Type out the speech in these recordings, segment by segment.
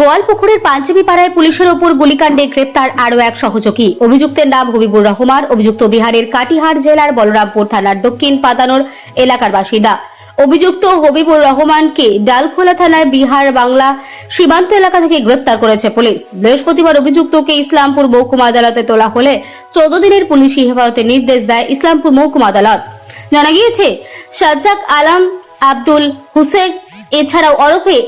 গোয়ালপুকুরের পাঞ্চমি পাড়ায় পুলিশের ওপর গুলিকাণ্ডে গ্রেপ্তার আরও এক সহযোগী। অভিযুক্তের নাম হবিবুর রহমান, অভিযুক্ত বিহারের কাটিহার জেলার বলরামপুর থানার দক্ষিণ পাতানোর এলাকার বাসিন্দা। অভিযুক্ত হবিবুর রহমানকে ডালখোলা থানার বিহার বাংলা সীমান্ত এলাকা থেকে গ্রেপ্তার করেছে পুলিশ। বৃহস্পতিবার অভিযুক্তকে ইসলামপুর মহকুমা আদালতে তোলা হলে চোদ্দ দিনের পুলিশি হেফাজতের নির্দেশ দেয় ইসলামপুর মহকুমা আদালত। জানা গিয়েছে, সাজ্জাক আলম আব্দুল হুসেন, এছাড়াও ওরফে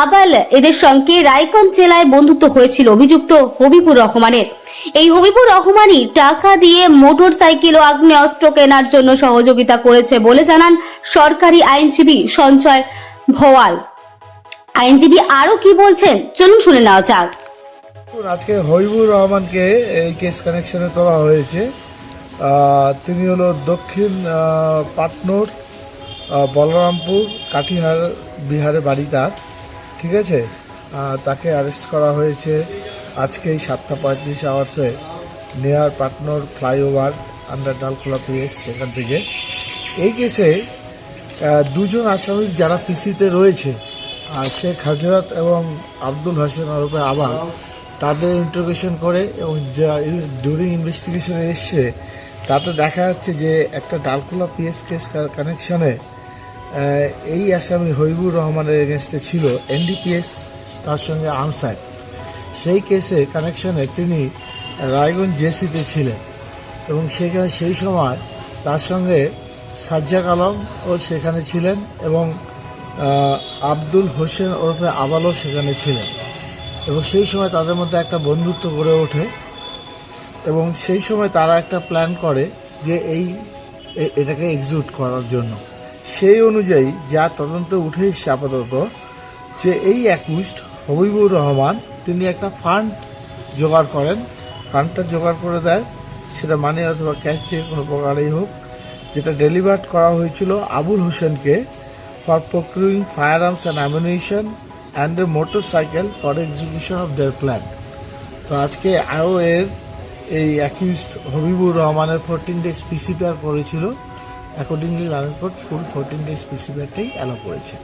আবাল এদের সঙ্গে রায়গঞ্জ জেলায় বন্ধুত্ব হয়েছিল অভিযুক্ত হবিবুর রহমানের। এই হবিবুর রহমানই টাকা দিয়ে মোটর সাইকেল ও আগ্নেয়াস্ত্র কেনার জন্য সহযোগিতা করেছে বলে জানান সরকারি আইনজীবী সঞ্চয় ভোয়াল। আইনজীবী আরও কি বলছেন, চলুন শুনে নেওয়া যাক। আজকে হবিবুর রহমানকে এই কেস কানেকশনে তোলা হয়েছে। তিনি হলো দক্ষিণ পাটনোর বলরামপুর, কাটিহার, বিহারে বাড়ি তার। ঠিক আছে? তাকে অ্যারেস্ট করা হয়েছে আজকে সাতটা পঁয়ত্রিশ আওয়ার্সে নেয়ার পাটনোর ফ্লাইওভার আন্ডার ডালখোলা পিএস সেখান থেকে। এই কেসে দুজন আসামি যারা পিসিতে রয়েছে আর শেখ হাজরত এবং আব্দুল হোসেন ওরফে আবার তাদের ইন্টারোগেশন করে এবং যা ডিউরিং ইনভেস্টিগেশনে এসছে, তাতে দেখা যাচ্ছে যে একটা ডালকুলা পিএস কেস কানেকশনে এই আসামি হবিবুর রহমানের এগেনস্টে ছিল এনডিপিএস তার সঙ্গে আনসার সেই কেসে কানেকশনে তিনি রায়গঞ্জ জেসিতে ছিলেন এবং সেখানে সেই সময় তার সঙ্গে সাজ্জাক আলম ও সেখানে ছিলেন এবং আব্দুল হোসেন ওরফে আবালও সেখানে ছিলেন। এবং সেই সময় তাদের মধ্যে একটা বন্ধুত্ব গড়ে ওঠে এবং সেই সময় তারা একটা প্ল্যান করে যে এই এটাকে এক্সিকিউট করার জন্য। সেই অনুযায়ী যা তদন্তে উঠে এসছে আপাতত, যে এই অ্যাকুইস্ট হবিবুর রহমান, তিনি একটা ফান্ড জোগাড় করেন। ফান্ডটা জোগাড় করে দেয়, সেটা মানে অথবা ক্যাশ যে কোনো প্রকারেই হোক, যেটা ডেলিভার্ড করা হয়েছিল আবুল হোসেনকে for procuring firearms and ammunition and a motorcycle for execution of their plan তো আজকে আও এর এই অ্যাকিউজড হবিবুর রহমানের ফোরটিন ডেজ পিসিপিআর করেছিল। Accordingly learned court full fourteen days পিসিপিআরটাই allow করেছে।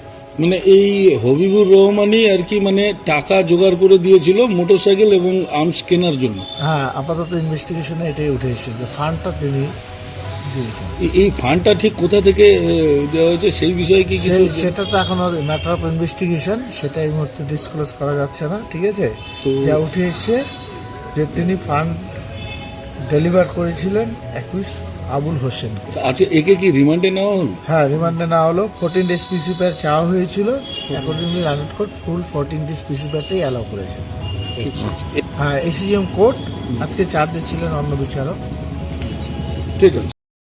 মানে এই হবিবুর রহমানই আর কি মানে টাকা জোগাড় করে দিয়েছিল মোটরসাইকেল এবং আর্মস কেনার জন্য। হ্যাঁ আপাতত ইনভেস্টিগেশনে এটাই উঠে এসেছে যে ফান্ডটা তিনি দিয়েছেন। এই ফান্ডটা ঠিক কোথা থেকে দেওয়া হয়েছে সেই বিষয়ে কি কিছু? সেটা তো এখন ম্যাটার অফ ইনভেস্টিগেশন সেটা এই মুহূর্তে ডিসক্লোজ করা যাচ্ছে না ঠিক আছে? যা উঠে এসছে যে তিনি ফান্ড ডেলিভার করেছিলেন অ্যাকুইস্ট আবুল হোসেন। আচ্ছা একে কি রিমান্ডে নেওয়া হলো? হ্যাঁ রিমান্ডে না হলো। ফোরটিন ডেজ পিসি প্যার চাওয়া হয়েছিল। Accordingly learned court full fourteen days প্যারটাই allow করেছে। হ্যাঁ এসিজিএম কোর্ট আজকে চার্জে ছিলেন অন্য বিচারক। ঠিক আছে।